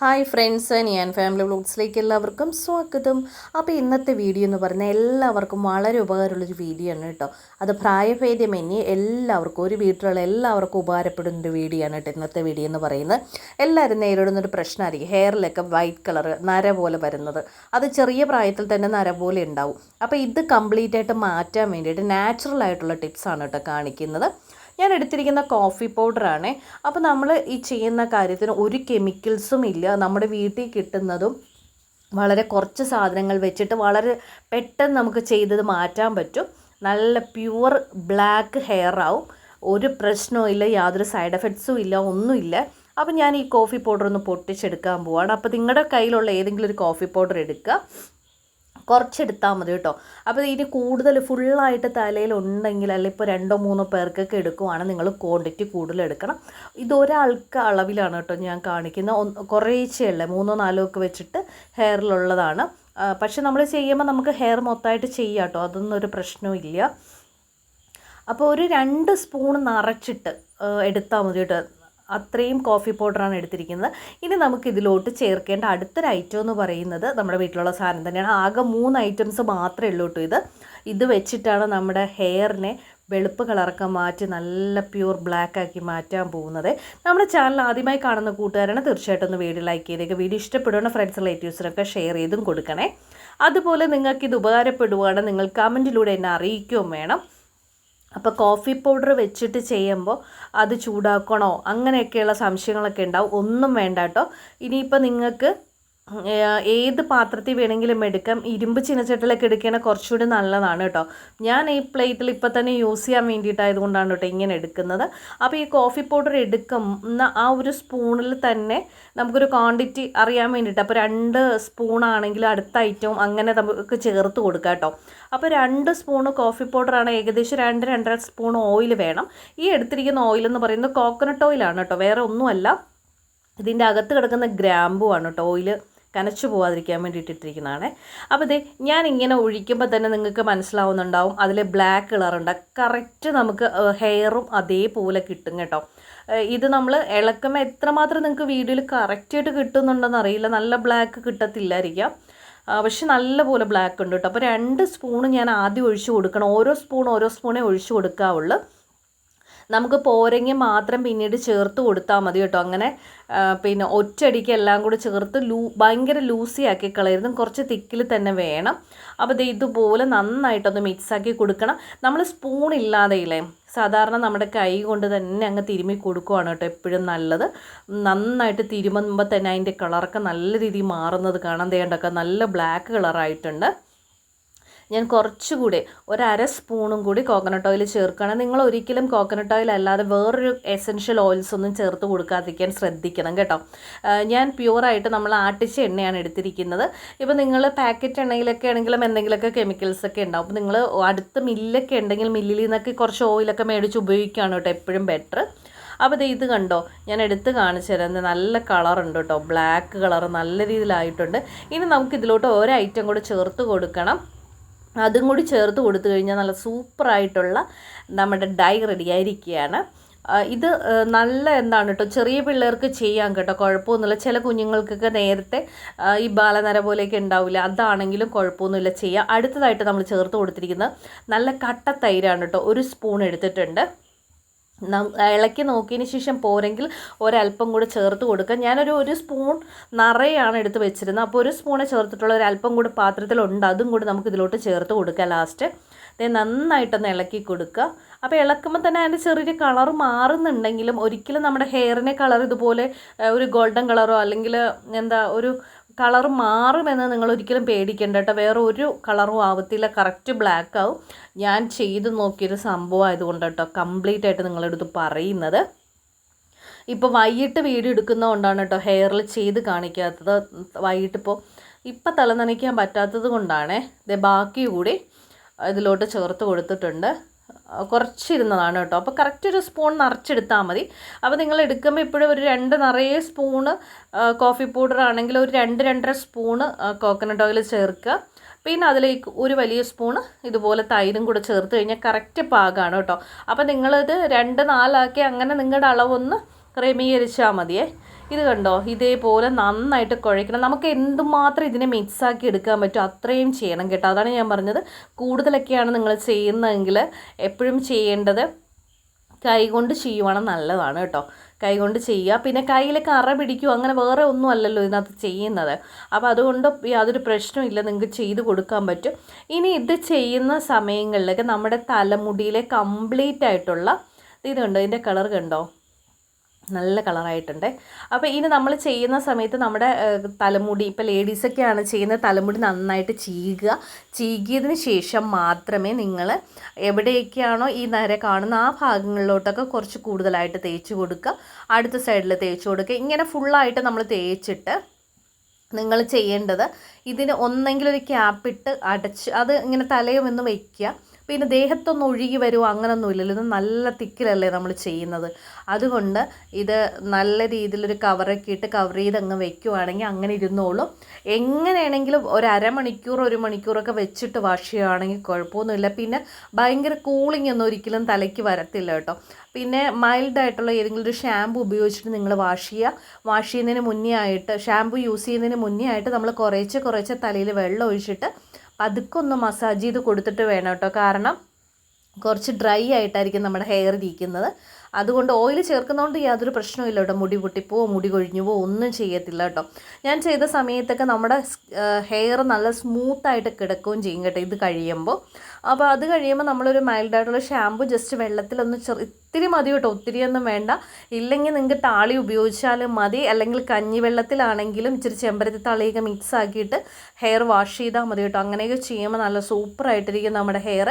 Hi friends ഞാൻ family വ്ലോഗ്സിലേക്ക് എല്ലാവർക്കും സ്വാഗതം. അപ്പോൾ ഇന്നത്തെ വീഡിയോ എന്ന് പറഞ്ഞാൽ എല്ലാവർക്കും വളരെ ഉപകാരമുള്ളൊരു വീഡിയോ ആണ് കേട്ടോ. അത് പ്രായഭേദ്യമന്യേ എല്ലാവർക്കും ഒരു വീട്ടിലുള്ള എല്ലാവർക്കും ഉപകാരപ്പെടുന്ന ഒരു വീഡിയോ ആണ് കേട്ടോ ഇന്നത്തെ വീഡിയോ എന്ന് പറയുന്നത്. എല്ലാവരും നേരിടുന്നൊരു പ്രശ്നമായിരിക്കും ഹെയറിലൊക്കെ വൈറ്റ് കളർ നര പോലെ വരുന്നത്. അത് ചെറിയ പ്രായത്തിൽ തന്നെ നര പോലെ ഉണ്ടാവും. അപ്പോൾ ഇത് കംപ്ലീറ്റ് ആയിട്ട് മാറ്റാൻ വേണ്ടിയിട്ട് നാച്ചുറൽ ആയിട്ടുള്ള ടിപ്സാണ് കേട്ടോ കാണിക്കുന്നത്. ഞാൻ എടുത്തിരിക്കുന്ന കോഫി പൗഡറാണ് അപ്പോൾ നമ്മൾ ഈ ചെയ്യുന്ന കാര്യത്തിന് ഒരു കെമിക്കൽസും ഇല്ല. നമ്മുടെ വീട്ടിൽ കിട്ടുന്നതും വളരെ കുറച്ച് സാധനങ്ങൾ വെച്ചിട്ട് വളരെ പെട്ടെന്ന് നമുക്ക് ചെയ്തത് മാറ്റാൻ പറ്റും. നല്ല പ്യുവർ ബ്ലാക്ക് ഹെയർ ആവും. ഒരു പ്രശ്നവും ഇല്ല യാതൊരു സൈഡ് എഫക്ട്സും ഇല്ല ഒന്നുമില്ല അപ്പം ഞാൻ ഈ കോഫി പൗഡർ ഒന്ന് പൊട്ടിച്ചെടുക്കാൻ പോവാണ്. അപ്പോൾ നിങ്ങളുടെ കയ്യിലുള്ള ഏതെങ്കിലും ഒരു കോഫി പൗഡർ എടുക്കുക. കുറച്ചെടുത്താൽ മതി കേട്ടോ. അപ്പോൾ ഇനി കൂടുതൽ ഫുള്ളായിട്ട് തലയിൽ ഉണ്ടെങ്കിൽ അല്ലെങ്കിൽ ഇപ്പോൾ രണ്ടോ മൂന്നോ പേർക്കൊക്കെ എടുക്കുവാണ് നിങ്ങൾ ക്വാണ്ടിറ്റി കൂടുതൽ എടുക്കണം. ഇത് ഒരാൾക്ക് അളവിലാണ് കേട്ടോ ഞാൻ കാണിക്കുന്നത്. ഒന്ന് കുറേശ്ശെയല്ല മൂന്നോ നാലോ ഒക്കെ വെച്ചിട്ട് ഹെയറിലുള്ളതാണ് പക്ഷെ നമ്മൾ ചെയ്യുമ്പോൾ നമുക്ക് ഹെയർ മൊത്തമായിട്ട് ചെയ്യാം കേട്ടോ അതൊന്നും ഒരു പ്രശ്നവും ഇല്ല. അപ്പോൾ ഒരു രണ്ട് സ്പൂൺ നിറച്ചിട്ട് എടുത്താൽ മതി കേട്ടോ. അത്രയും കോഫി പൗഡറാണ് എടുത്തിരിക്കുന്നത്. ഇനി നമുക്ക് ഇതിലോട്ട് ചേർക്കേണ്ട അടുത്തൊരു ഐറ്റം എന്ന് പറയുന്നത് നമ്മുടെ വീട്ടിലുള്ള സാധനം തന്നെയാണ്. ആകെ മൂന്ന് ഐറ്റംസ് മാത്രമേ ഉള്ളൂ കേട്ടോ ഇത്. ഇത് വെച്ചിട്ടാണ് നമ്മുടെ ഹെയറിനെ വെളുപ്പ് കളറൊക്കെ മാറ്റി നല്ല പ്യൂർ ബ്ലാക്ക് ആക്കി മാറ്റാൻ പോകുന്നത്. നമ്മുടെ ചാനൽ ആദ്യമായി കാണുന്ന കൂട്ടുകാരാണ് തീർച്ചയായിട്ടും ഒന്ന് വീഡിയോ ലൈക്ക് ചെയ്തേക്ക്. വീഡിയോ ഇഷ്ടപ്പെടുന്ന ഫ്രണ്ട്സ് റിലേറ്റീവ്സിനൊക്കെ ഷെയർ ചെയ്തും കൊടുക്കണേ. അതുപോലെ നിങ്ങൾക്ക് ഇത് ഉപകാരപ്പെടുവാണ് നിങ്ങൾ കമന്റിലൂടെ എന്നെ അറിയിക്കുകയും വേണം. അപ്പോൾ കോഫി പൗഡർ വെച്ചിട്ട് ചെയ്യുമ്പോൾ അത് ചൂടാക്കണോ? അങ്ങനെയൊക്കെയുള്ള സംശയങ്ങളൊക്കെ ഉണ്ടാവും. ഒന്നും വേണ്ട കേട്ടോ. ഇനിയിപ്പോൾ നിങ്ങൾക്ക് ഏത് പാത്രത്തിൽ വേണമെങ്കിലും എടുക്കാം. ഇരുമ്പ് ചിനച്ചട്ടിലൊക്കെ എടുക്കണ കുറച്ചുകൂടി നല്ലതാണ് കേട്ടോ. ഞാൻ ഈ പ്ലേറ്റിൽ ഇപ്പം തന്നെ യൂസ് ചെയ്യാൻ വേണ്ടിയിട്ടായതുകൊണ്ടാണ് കേട്ടോ ഇങ്ങനെ എടുക്കുന്നത്. അപ്പോൾ ഈ കോഫി പൗഡർ എടുക്കുന്ന ആ ഒരു സ്പൂണിൽ തന്നെ നമുക്കൊരു ക്വാണ്ടിറ്റി അറിയാൻ വേണ്ടിയിട്ട് അപ്പോൾ രണ്ട് സ്പൂണാണെങ്കിൽ അടുത്ത ഐറ്റവും അങ്ങനെ നമുക്ക് ചേർത്ത് കൊടുക്കാം കേട്ടോ. അപ്പോൾ രണ്ട് സ്പൂണ് കോഫി പൗഡറാണ് ഏകദേശം രണ്ട് രണ്ടര സ്പൂൺ ഓയിൽ വേണം. ഈ എടുത്തിരിക്കുന്ന ഓയിൽ എന്ന് പറയുന്നത് കോക്കനട്ട് ഓയിലാണ് കേട്ടോ. വേറെ ഒന്നുമല്ല. ഇതിന്റെ അകത്ത് കിടക്കുന്ന ഗ്രാമ്പു ആണ് കേട്ടോ ഓയിൽ കനച്ചു പോവാതിരിക്കാൻ വേണ്ടിയിട്ട് ഇട്ടിരിക്കുന്നതാണ്. അപ്പോൾ ഇതേ ഞാൻ ഇങ്ങനെ ഒഴിക്കുമ്പോൾ തന്നെ നിങ്ങൾക്ക് മനസ്സിലാവുന്നുണ്ടാവും. അതിൽ ബ്ലാക്ക് കളറുണ്ട് കറക്റ്റ് നമുക്ക് ഹെയറും അതേപോലെ കിട്ടും കേട്ടോ. ഇത് നമ്മൾ ഇളക്കുമ്പോൾ എത്രമാത്രം നിങ്ങൾക്ക് വീഡിയോയിൽ കറക്റ്റായിട്ട് കിട്ടുന്നുണ്ടെന്ന് അറിയില്ല. നല്ല ബ്ലാക്ക് കിട്ടത്തില്ലായിരിക്കാം. പക്ഷെ നല്ലപോലെ ബ്ലാക്ക് ഉണ്ട് കേട്ടോ. അപ്പോൾ രണ്ട് സ്പൂണ് ഞാൻ ആദ്യം ഒഴിച്ചു കൊടുക്കണം. ഓരോ സ്പൂൺ ഓരോ സ്പൂണേ ഒഴിച്ചു കൊടുക്കാവുള്ളൂ. നമുക്ക് പോരങ്ങി മാത്രം പിന്നീട് ചേർത്ത് കൊടുത്താൽ മതി കേട്ടോ. അങ്ങനെ പിന്നെ ഒറ്റയടിക്ക് എല്ലാം കൂടി ചേർത്ത് ലൂ ഭയങ്കര ലൂസി ആക്കി കളയരുതും. കുറച്ച് തിക്കിൽ തന്നെ വേണം. അപ്പോൾ ഇത് ഇതുപോലെ നന്നായിട്ടൊന്ന് മിക്സാക്കി കൊടുക്കണം. നമ്മൾ സ്പൂൺ ഇല്ലാതെ ഇല്ലേ സാധാരണ നമ്മുടെ കൈ കൊണ്ട് തന്നെ അങ്ങ് തിരുമ്മി കൊടുക്കുവാണ് കേട്ടോ എപ്പോഴും നല്ലത്. നന്നായിട്ട് തിരുമുമ്പോൾ തന്നെ അതിന്റെ കളറൊക്കെ നല്ല രീതിയിൽ മാറുന്നത് കാണാൻ തേണ്ടൊക്കെ നല്ല ബ്ലാക്ക് കളറായിട്ടുണ്ട് ഞാൻ കുറച്ചുകൂടി ഒരര സ്പൂണും കൂടി കോക്കനട്ട് ഓയിൽ ചേർക്കണം നിങ്ങൾ ഒരിക്കലും കോക്കനട്ട് ഓയിൽ അല്ലാതെ വേറൊരു എസെൻഷ്യൽ ഓയിൽസ് ഒന്നും ചേർത്ത് കൊടുക്കാതിരിക്കാൻ ശ്രദ്ധിക്കണം കേട്ടോ. ഞാൻ പ്യുവറായിട്ട് നമ്മൾ ആട്ടിച്ച എണ്ണയാണ് എടുത്തിരിക്കുന്നത്. ഇപ്പോൾ നിങ്ങൾ പാക്കറ്റ് എണ്ണയിലൊക്കെ ആണെങ്കിലും എന്തെങ്കിലുമൊക്കെ കെമിക്കൽസ് ഒക്കെ ഉണ്ടാവും. അപ്പോൾ നിങ്ങൾ അടുത്ത് മില്ലൊക്കെ ഉണ്ടെങ്കിൽ മില്ലിൽ നിന്നൊക്കെ കുറച്ച് ഓയിലൊക്കെ മേടിച്ച് ഉപയോഗിക്കുകയാണ് കേട്ടോ എപ്പോഴും ബെറ്റർ അപ്പോൾ ഇത് കണ്ടോ? ഞാൻ എടുത്ത് കാണിച്ചു തരാം. നല്ല കളറുണ്ട് കേട്ടോ. ബ്ലാക്ക് കളർ നല്ല രീതിയിലായിട്ടുണ്ട്. ഇനി നമുക്ക് ഇതിലോട്ട് ഓരോ ഐറ്റം കൂടെ ചേർത്ത് കൊടുക്കണം. അതും കൂടി ചേർത്ത് കൊടുത്തു കഴിഞ്ഞാൽ നല്ല സൂപ്പറായിട്ടുള്ള നമ്മുടെ ഡൈ റെഡി ആയിരിക്കുകയാണ്. ഇത് നല്ല എന്താണ് കേട്ടോ ചെറിയ പിള്ളേർക്ക് ചെയ്യാം കേട്ടോ കുഴപ്പമൊന്നുമില്ല. ചില കുഞ്ഞുങ്ങൾക്കൊക്കെ നേരത്തെ ഈ ബാലനര പോലെയൊക്കെ ഉണ്ടാവില്ല. അതാണെങ്കിലും കുഴപ്പമൊന്നുമില്ല ചെയ്യാം. അടുത്തതായിട്ട് നമ്മൾ ചേർത്ത് കൊടുത്തിരിക്കുന്നത് നല്ല കട്ട തൈരാണ് കേട്ടോ ഒരു സ്പൂൺ എടുത്തിട്ടുണ്ട്. ഇളക്കി നോക്കിയതിന് ശേഷം പോരെങ്കിൽ ഒരല്പം കൂടെ ചേർത്ത് കൊടുക്കുക ഞാനൊരു ഒരു സ്പൂൺ നിറയാണ് എടുത്ത് വെച്ചിരുന്നത്. അപ്പോൾ ഒരു സ്പൂണെ ചേർത്തിട്ടുള്ള ഒരു അല്പം കൂടി പാത്രത്തിലുണ്ട്. അതും കൂടി നമുക്ക് ഇതിലോട്ട് ചേർത്ത് കൊടുക്കുക ലാസ്റ്റ് ഇത് നന്നായിട്ടൊന്ന് ഇളക്കി കൊടുക്കുക അപ്പോൾ ഇളക്കുമ്പോൾ തന്നെ അതിന്റെ ചെറിയൊരു കളർ മാറുന്നുണ്ടെങ്കിലും ഒരിക്കലും നമ്മുടെ ഹെയറിനെ കളർ ഇതുപോലെ ഒരു ഗോൾഡൻ കളറോ അല്ലെങ്കിൽ എന്താ ഒരു കളർ മാറുമെന്ന് നിങ്ങൾ ഒരിക്കലും പേടിക്കേണ്ട കേട്ടോ. വേറെ ഒരു കളറും ആവത്തില്ല. കറക്റ്റ് ബ്ലാക്ക് ആവും. ഞാൻ ചെയ്ത് നോക്കിയൊരു സംഭവം ആയതുകൊണ്ട് കേട്ടോ. കംപ്ലീറ്റ് ആയിട്ട് നിങ്ങളെടുത്ത് പറയുന്നത്. ഇപ്പോൾ വൈകിട്ട് വീഡിയോ എടുക്കുന്നതുകൊണ്ടാണ് കേട്ടോ ഹെയറിൽ ചെയ്ത് കാണിക്കാത്തത്. വൈകിട്ട് ഇപ്പോൾ ഇപ്പം തല നനയ്ക്കാൻ പറ്റാത്തത് കൊണ്ടാണേ. ഇത് ബാക്കി കൂടി ഇതിലോട്ട് ചേർത്ത് കൊടുത്തിട്ടുണ്ട്. കുറച്ചിരുന്നതാണ് കേട്ടോ. അപ്പോൾ കറക്റ്റ് ഒരു സ്പൂൺ നിറച്ചെടുത്താൽ മതി. അപ്പോൾ നിങ്ങൾ എടുക്കുമ്പോൾ ഇപ്പോഴും ഒരു രണ്ട് നിറയെ സ്പൂണ് കോഫി പൗഡർ ആണെങ്കിൽ ഒരു രണ്ട് രണ്ടര സ്പൂണ് കോക്കനട്ട് ഓയിൽ ചേർക്കുക. പിന്നെ അതിലേക്ക് ഒരു വലിയ സ്പൂണ് ഇതുപോലെ തൈരും കൂടെ ചേർത്ത് കഴിഞ്ഞാൽ കറക്റ്റ് പാകമാണ് കേട്ടോ. അപ്പോൾ നിങ്ങളിത് രണ്ട് നാലാക്കി അങ്ങനെ നിങ്ങളുടെ അളവൊന്ന് ക്രമീകരിച്ചാൽ മതിയേ. ഇത് കണ്ടോ? ഇതേപോലെ നന്നായിട്ട് കുഴയ്ക്കണം. നമുക്ക് എന്തുമാത്രം ഇതിനെ മിക്സ് ആക്കി എടുക്കാൻ പറ്റും അത്രയും ചെയ്യണം കേട്ടോ. അതാണ് ഞാൻ പറഞ്ഞത്. കൂടുതലൊക്കെയാണ് നിങ്ങൾ ചെയ്യുന്നതെങ്കിൽ എപ്പോഴും ചെയ്യേണ്ടത് കൈകൊണ്ട് ചെയ്യുവാണ് നല്ലതാണ് കേട്ടോ. കൈകൊണ്ട് ചെയ്യുക. പിന്നെ കയ്യിലൊക്കെ അറ പിടിക്കുക അങ്ങനെ വേറെ ഒന്നും അല്ലല്ലോ ഇതിനകത്ത് ചെയ്യുന്നത്. അപ്പോൾ അതുകൊണ്ട് യാതൊരു പ്രശ്നമില്ല നിങ്ങൾക്ക് ചെയ്ത് കൊടുക്കാൻ പറ്റും. ഇനി ഇത് ചെയ്യുന്ന സമയങ്ങളിലൊക്കെ നമ്മുടെ തലമുടിയിലെ കംപ്ലീറ്റ് ആയിട്ടുള്ള ഇത് കണ്ടോ? ഇതിന്റെ കളർ കണ്ടോ? നല്ല കളറായിട്ടുണ്ട്. അപ്പോൾ ഇനി നമ്മൾ ചെയ്യുന്ന സമയത്ത് നമ്മുടെ തലമുടി ഇപ്പോൾ ലേഡീസൊക്കെയാണ് ചെയ്യുന്ന തലമുടി നന്നായിട്ട് ചീകുക. ചീകിയതിന് ശേഷം മാത്രമേ നിങ്ങൾ എവിടെയൊക്കെയാണോ ഈ നര കാണുന്ന ആ ഭാഗങ്ങളിലോട്ടൊക്കെ കുറച്ച് കൂടുതലായിട്ട് തേച്ച് കൊടുക്കുക. അടുത്ത സൈഡിൽ തേച്ച് കൊടുക്കുക. ഇങ്ങനെ ഫുള്ളായിട്ട് നമ്മൾ തേച്ചിട്ട് നിങ്ങൾ ചെയ്യേണ്ടത് ഇതിന് ഒന്നെങ്കിലും ഒരു ക്യാപ്പിട്ട് അടച്ച് അത് ഇങ്ങനെ തലയുമെന്ന് വയ്ക്കുക പിന്നെ ദേഹത്തൊന്ന് ഒഴുകി വരുമോ അങ്ങനൊന്നും ഇല്ലല്ലോ. ഇത് നല്ല തിക്കിലല്ലേ നമ്മൾ ചെയ്യുന്നത്. അതുകൊണ്ട് ഇത് നല്ല രീതിയിലൊരു കവറൊക്കെ ഇട്ട് കവർ ചെയ്ത് അങ്ങ് വെക്കുവാണെങ്കിൽ അങ്ങനെ ഇരുന്നോളും. എങ്ങനെയാണെങ്കിലും ഒരു അരമണിക്കൂർ ഒരു മണിക്കൂറൊക്കെ വെച്ചിട്ട് വാഷ് ചെയ്യുകയാണെങ്കിൽ കുഴപ്പമൊന്നുമില്ല. പിന്നെ ഭയങ്കര കൂളിംഗ് ഒന്നും ഒരിക്കലും തലയ്ക്ക് വരത്തില്ല കേട്ടോ. പിന്നെ മൈൽഡായിട്ടുള്ള ഏതെങ്കിലും ഒരു ഷാമ്പു ഉപയോഗിച്ചിട്ട് നിങ്ങൾ വാഷ് ചെയ്യുക. വാഷ് ചെയ്യുന്നതിന് മുന്നേ ആയിട്ട് ഷാമ്പു യൂസ് ചെയ്യുന്നതിന് മുന്നേ ആയിട്ട് നമ്മൾ കുറേശ്ശെ കുറേശ്ശെ തലയിൽ വെള്ളം ഒഴിച്ചിട്ട് പതുക്കെ ഒന്ന് മസാജ് ചെയ്ത് കൊടുത്തിട്ട് വേണം കേട്ടോ. കാരണം കുറച്ച് ഡ്രൈ ആയിട്ടായിരിക്കും നമ്മുടെ ഹെയർ ഇരിക്കുന്നത്. അതുകൊണ്ട് ഓയിൽ ചേർക്കുന്നതുകൊണ്ട് യാതൊരു പ്രശ്നമില്ല കേട്ടോ. മുടി പൊട്ടിപ്പോവോ മുടി കൊഴിഞ്ഞു പോവോ ഒന്നും ചെയ്യത്തില്ല കേട്ടോ. ഞാൻ ചെയ്ത സമയത്തൊക്കെ നമ്മുടെ ഹെയർ നല്ല സ്മൂത്തായിട്ട് കിടക്കുകയും ചെയ്യും കേട്ടോ ഇത് കഴിയുമ്പോൾ. അപ്പോൾ അത് കഴിയുമ്പോൾ നമ്മളൊരു മൈൽഡായിട്ടുള്ള ഷാമ്പു ജസ്റ്റ് വെള്ളത്തിലൊന്ന് ചെറു ഇത്തിരി മതി കേട്ടോ ഒത്തിരിയൊന്നും വേണ്ട. ഇല്ലെങ്കിൽ നിങ്ങൾക്ക് താളി ഉപയോഗിച്ചാലും മതി. അല്ലെങ്കിൽ കഞ്ഞിവെള്ളത്തിലാണെങ്കിലും ഇച്ചിരി ചെമ്പരത്തി താളിയൊക്കെ മിക്സ് ആക്കിയിട്ട് ഹെയർ വാഷ് ചെയ്താൽ മതി കേട്ടോ. അങ്ങനെയൊക്കെ ചെയ്യുമ്പോൾ നല്ല സൂപ്പറായിട്ടിരിക്കും നമ്മുടെ ഹെയർ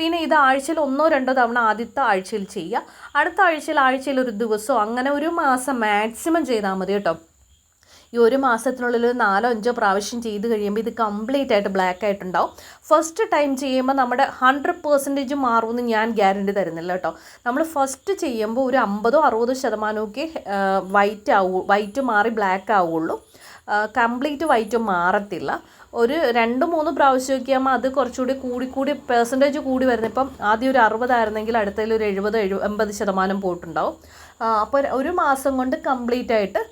പിന്നെ ഇത് ആഴ്ചയിൽ ഒന്നോ രണ്ടോ തവണ ആദ്യത്തെ ആഴ്ചയിൽ ചെയ്യുക. അടുത്ത ആഴ്ചയിൽ ആഴ്ചയിൽ ഒരു ദിവസമോ അങ്ങനെ ഒരു മാസം മാക്സിമം ചെയ്താൽ മതി കേട്ടോ. ഈ ഒരു മാസത്തിനുള്ളിൽ നാലോ അഞ്ചോ പ്രാവശ്യം ചെയ്ത് കഴിയുമ്പോൾ ഇത് കംപ്ലീറ്റ് ആയിട്ട് ബ്ലാക്ക് ആയിട്ടുണ്ടാവും. ഫസ്റ്റ് ടൈം ചെയ്യുമ്പോൾ നമ്മുടെ ഹൺഡ്രഡ് പെർസെന്റേജ് മാറുമെന്ന് ഞാൻ ഗ്യാരണ്ടി തരുന്നില്ല കേട്ടോ. നമ്മൾ ഫസ്റ്റ് ചെയ്യുമ്പോൾ ഒരു അമ്പതോ അറുപതോ ശതമാനമൊക്കെ വൈറ്റ് ആവൂ വൈറ്റ് മാറി ബ്ലാക്ക് ആവുള്ളൂ. കംപ്ലീറ്റ് വൈറ്റ് മാറത്തില്ല. ഒരു രണ്ട് മൂന്ന് പ്രാവശ്യമൊക്കെ ആകുമ്പോൾ അത് കുറച്ചുകൂടി കൂടി കൂടി പെർസെന്റേജ് കൂടി വരുന്നത് ഇപ്പം ആദ്യം ഒരു അറുപതായിരുന്നെങ്കിൽ അടുത്തതിൽ ഒരു എഴുപത് എഴു എൺപത് ശതമാനം പോയിട്ടുണ്ടാവും. അപ്പോൾ ഒരു മാസം കൊണ്ട് കംപ്ലീറ്റ് ആയിട്ട്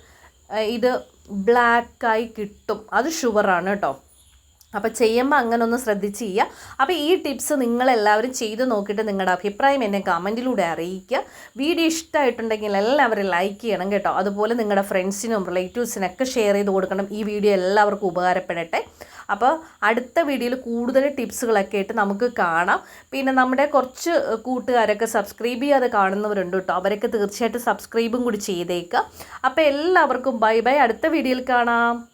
ഇത് ബ്ലാക്കായി കിട്ടും. അത് ഷുവറാണ് കേട്ടോ. അപ്പോൾ ചെയ്യുമ്പോൾ അങ്ങനെ ഒന്ന് ശ്രദ്ധിച്ച് ചെയ്യുക. അപ്പോൾ ഈ ടിപ്സ് നിങ്ങളെല്ലാവരും ചെയ്ത് നോക്കിയിട്ട് നിങ്ങളുടെ അഭിപ്രായം എന്നെ കമന്റിലൂടെ അറിയിക്കുക. വീഡിയോ ഇഷ്ടമായിട്ടുണ്ടെങ്കിൽ എല്ലാവരും ലൈക്ക് ചെയ്യണം കേട്ടോ. അതുപോലെ നിങ്ങളുടെ ഫ്രണ്ട്സിനും റിലേറ്റീവ്സിനൊക്കെ ഷെയർ ചെയ്ത് കൊടുക്കണം. ഈ വീഡിയോ എല്ലാവർക്കും ഉപകാരപ്പെടട്ടെ. അപ്പോൾ അടുത്ത വീഡിയോയിൽ കൂടുതൽ ടിപ്സുകളൊക്കെ ആയിട്ട് നമുക്ക് കാണാം. പിന്നെ നമ്മുടെ കുറച്ച് കൂട്ടുകാരൊക്കെ സബ്സ്ക്രൈബ് ചെയ്യാതെ കാണുന്നവരുണ്ട് കേട്ടോ. അവരൊക്കെ തീർച്ചയായിട്ടും സബ്സ്ക്രൈബും കൂടി ചെയ്തേക്കുക അപ്പോൾ എല്ലാവർക്കും ബൈ ബൈ അടുത്ത വീഡിയോയിൽ കാണാം.